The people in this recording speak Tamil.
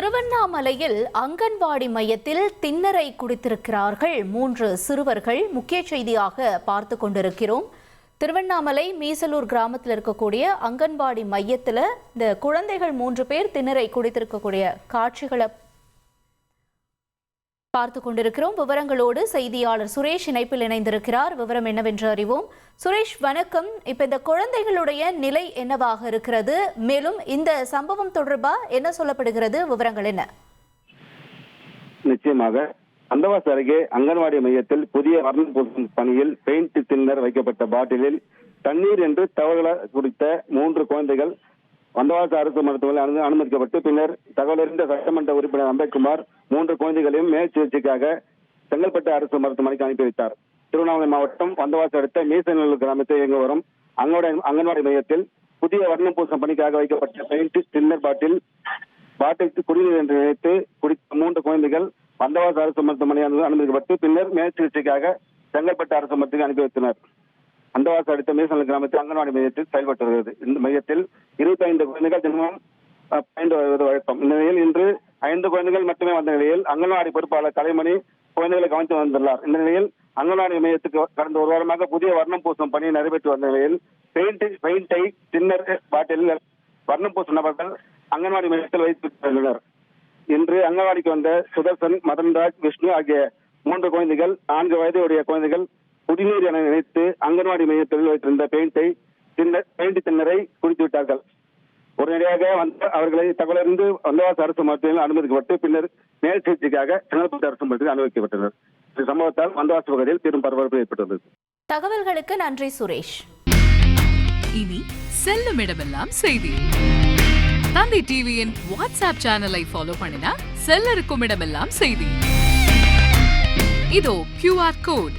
திருவண்ணாமலையில் அங்கன்வாடி மையத்தில் திண்ணரை குடித்திருக்கிறார்கள் மூன்று சிறுவர்கள். முக்கிய செய்தியாக பார்த்து கொண்டிருக்கிறோம். திருவண்ணாமலை மீசலூர் கிராமத்தில் இருக்கக்கூடிய அங்கன்வாடி மையத்தில் இந்த குழந்தைகள் மூன்று பேர் திண்ணரை குடித்திருக்கக்கூடிய காட்சிகளை பார்த்து கொண்டிருக்கிறோம். விவரங்களோடு செய்தியாளர் சுரேஷ் இணைப்பில் இணைந்திருக்கிறார். விவரம் என்னவென்று அறிவோம். சுரேஷ் வணக்கம். இப்ப இந்த குழந்தைகளுடைய நிலை என்னவாக இருக்கிறது? மேலும் இந்த சம்பவம் தொடர்பா என்ன சொல்லப்படுகிறது? விவரங்கள் என்ன? நிச்சயமாக. அந்தவாசி அருகே அங்கன்வாடி மையத்தில் புதிய வர்ணம் பூசும் பணியில் பெயிண்ட் தின்னர் வைக்கப்பட்ட பாட்டிலில் தண்ணீர் என்று தவறுகளால் குறித்த மூன்று குழந்தைகள் வந்தவாசி அரசு மருத்துவமனையில் அனு- அனுமதிக்கப்பட்டு பின்னர் தகவலறிந்த சட்டமன்ற உறுப்பினர் அம்பேத்குமார் மூன்று குழந்தைகளையும் மேல் சிகிச்சைக்காக செங்கல்பட்டு அரசு மருத்துவமனைக்கு அனுப்பி வைத்தார். திருவண்ணாமலை மாவட்டம் வந்தவாசி அடுத்த மீசநல்லூர் கிராமத்தில் இயங்கி வரும் அங்கன்வாடி அங்கன்வாடி மையத்தில் புதிய வர்ணம் பூசம் பணிக்காக வைக்கப்பட்ட பெயிண்ட் டின்னர் பாட்டில் பாட்டிற்கு குடிநீர் என்று நினைத்து குடித்த மூன்று குழந்தைகள் வந்தவாசி அரசு மருத்துவமனை அனுமதிக்கப்பட்டு பின்னர் மேல் சிகிச்சைக்காக செங்கல்பட்டு அரசு மருத்துவமனைக்கு அனுப்பி வைத்தனர். அந்தவாசி அடுத்த மீசல் கிராமத்தில் அங்கன்வாடி மையத்தில் செயல்பட்டு வருகிறது. இந்த மையத்தில் இருபத்தி ஐந்து குழந்தைகள் தினமும் அஹ், பயின்று வருவது வழக்கம். இந்த நிலையில் இன்று ஐந்து குழந்தைகள் மட்டுமே வந்த நிலையில் அங்கன்வாடி பொறுப்பாளர் கலைமணி குழந்தைகளை கவனித்து வந்துள்ளார் இந்த நிலையில் அங்கன்வாடி மையத்துக்கு கடந்த ஒரு வாரமாக புதிய வர்ணம் பூசும் பணி நடைபெற்று வந்த நிலையில் பெயிண்ட் பெயிண்டை டின்னர் பாட்டிலில் வர்ணம் பூசும் நபர்கள் அங்கன்வாடி மையத்தில் வைத்து வருகின்றனர் இன்று அங்கன்வாடிக்கு வந்த சுதர்சன் மதன்ராஜ் விஷ்ணு ஆகிய மூன்று குழந்தைகள் நான்கு வயதுடைய குழந்தைகள் குடிநீர் என நினைத்து அங்கன்வாடி மையத்தில் வைத்திருந்த பெயிண்டை தின்னர் பெயிண்ட் தின்னரை குடித்து விட்டார்கள். உடனடியாக வந்த அவர்களை தகவலறிந்து வந்தவாசி அரசு மருத்துவமனையில் அனுமதிக்கப்பட்டு பின்னர் மேல் சிகிச்சைக்காக செங்கல்பட்டு அரசு மருத்துவமனையில் அனுமதிக்கப்பட்டனர். இந்த சம்பவத்தால் வந்தவாசி பகுதியில் பெரும் பரபரப்பு ஏற்பட்டது தகவல்களுக்கு நன்றி சுரேஷ். இனி செல்லும் இடமெல்லாம் செய்தி. தந்தை டிவியின் வாட்ஸ்அப் சேனலை ஃபாலோ பண்ணினா செல்ல இருக்கும் இடமெல்லாம் செய்தி. இதோ கியூஆர் கோட்